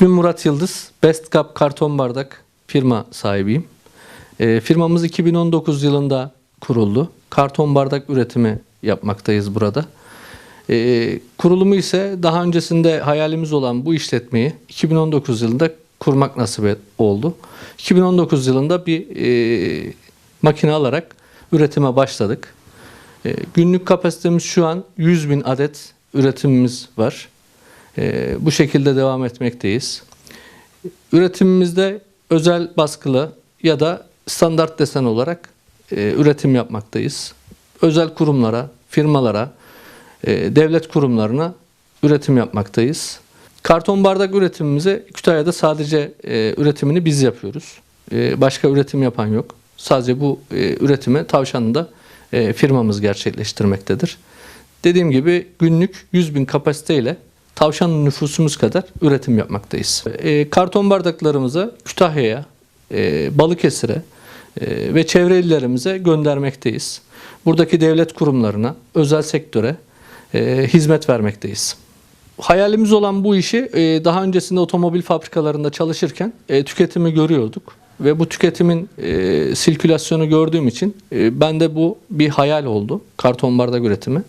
İsmim Murat Yıldız. Best Cup karton bardak firma sahibiyim. E, firmamız 2019 yılında kuruldu. Karton bardak üretimi yapmaktayız burada. E, kurulumu ise daha öncesinde hayalimiz olan bu işletmeyi 2019 yılında kurmak nasip oldu. 2019 yılında bir e, makine alarak üretime başladık. E, günlük kapasitemiz şu an 100 bin adet üretimimiz var. E, bu şekilde devam etmekteyiz. Üretimimizde özel baskılı ya da standart desen olarak e, üretim yapmaktayız. Özel kurumlara, firmalara, e, devlet kurumlarına üretim yapmaktayız. Karton bardak üretimimizi Kütahya'da sadece e, üretimini biz yapıyoruz. Başka üretim yapan yok. Sadece bu e, üretimi Tavşanlı'da firmamız gerçekleştirmektedir. Dediğim gibi günlük 100 bin kapasiteyle Tavşanlı nüfusumuz kadar üretim yapmaktayız. E, karton bardaklarımızı Kütahya'ya, e, Balıkesir'e e, ve çevre illerimize göndermekteyiz. Buradaki devlet kurumlarına, özel sektöre e, hizmet vermekteyiz. Hayalimiz olan bu işi e, daha öncesinde otomobil fabrikalarında çalışırken e, tüketimi görüyorduk. Ve bu tüketimin e, sirkülasyonu gördüğüm için e, ben de bu bir hayal oldu. Karton bardak üretimi.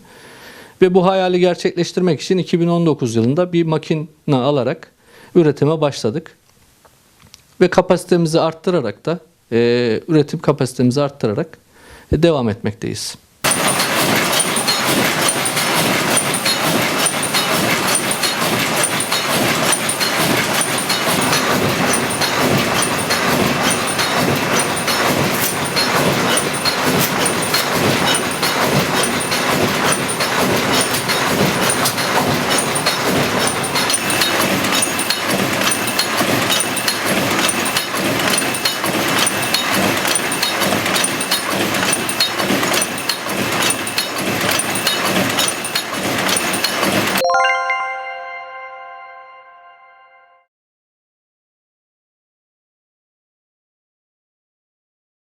Ve bu hayali gerçekleştirmek için 2019 yılında bir makine alarak üretime başladık. Ve kapasitemizi arttırarak da e, üretim kapasitemizi arttırarak e, devam etmekteyiz.